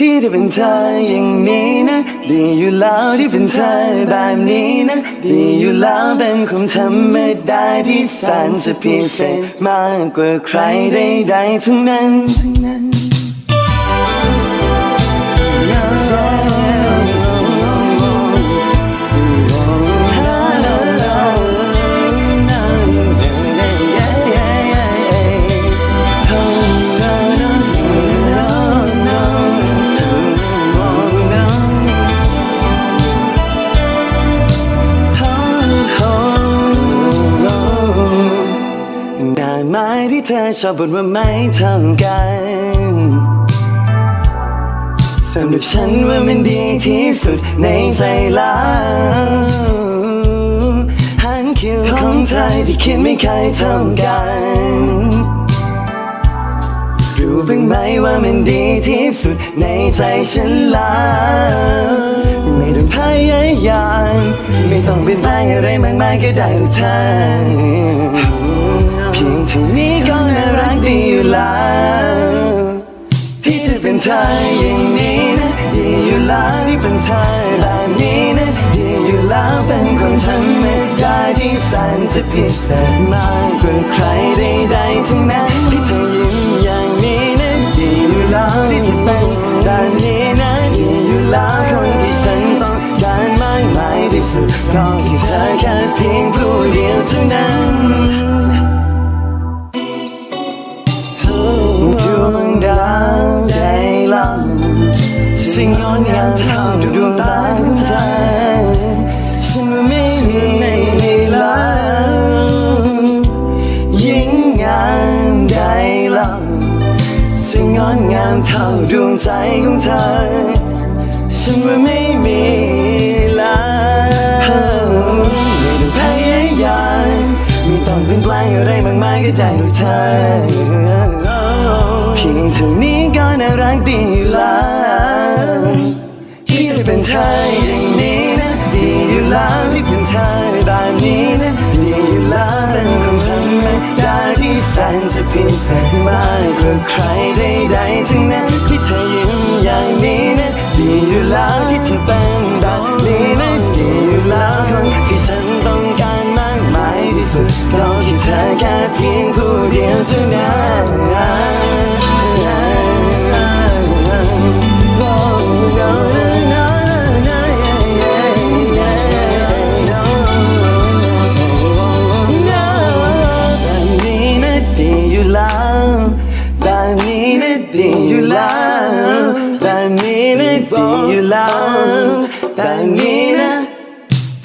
ที่ได้เป็นเธออย่างนี้นะดีอยู่แล้วที่เป็นเธอแบบนี้นะดีอยู่แล้วเป็นคนธรรมดาที่แสนจะพิเศษมากกว่าใครใดๆทั้งนั้นทั้งนั้น ที่เธอชอบบ่นว่าไม่เท่ากันสำหรับฉันว่ามันดีที่สุดในใจแล้วหางคิ้วของเธอที่คิดไม่เคยเท่ากันรู้บ้างไหมว่ามันดีที่สุดในใจฉันแล้วไม่ต้องพยายามไม่ต้องเป็นไปอะไรมากมายก็ได้หรอกเธอ เธออย่างนี้นะดีอยู่แล้วที่เป็นเธอแบบนี้นะดีอยู่แล้วเป็นคนทำไมดาที่แสนจะพิเศษมากกว่า ดวงตาของเธอฉันไม่มีในแล้วยิ่งงามได้ลำที่งดงามเท่าดวงใจของเธอฉันว่าไม่มีแล้วไม่ต้องพยายามไม่ต้องเป็นแปลงอะไรมากมายก็ได้หรอกเธอเพียงเท่านี้ก็น่ารักดีแล้ว ที่จะเป็นเธออย่างนี้นะดีอยู่แล้วที่เป็นเธอแบบนี้นะดีอยู่แล้วเป็นคนธรรมดาที่แสนจะพิเศษมากกว่าใครใดๆทั้งนั้นที่เธอยิ้มอย่างนี้นะดีอยู่แล้วที่เธอเป็นแบบนี้นะดีอยู่แล้วคนที่ฉันต้องการมากมายที่สุดก็แค่เธอแค่เพียงผู้เดียวเท่านั้น ดีอยู่แล้วแบบนี้นะดีอยู่แล้วแบบนี้นะ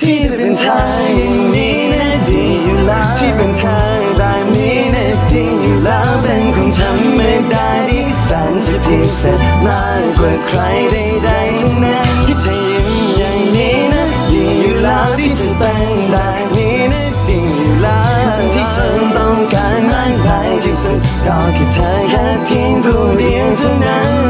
ที่เป็นเธออย่างนี้นะดีอยู่แล้วที่เป็นเธอแบบนี้นะดีอยู่แล้วเป็นคนธรรมดาที่แสนจะพิเศษมากกว่าใครใดๆทั้งนั้นที่เธอยิ้มอย่างนี้นะดีอยู่แล้วที่เธอเป็นแบบนี้ ก็แค่เธอแค่เพียงผู้เดียวเท่านั้น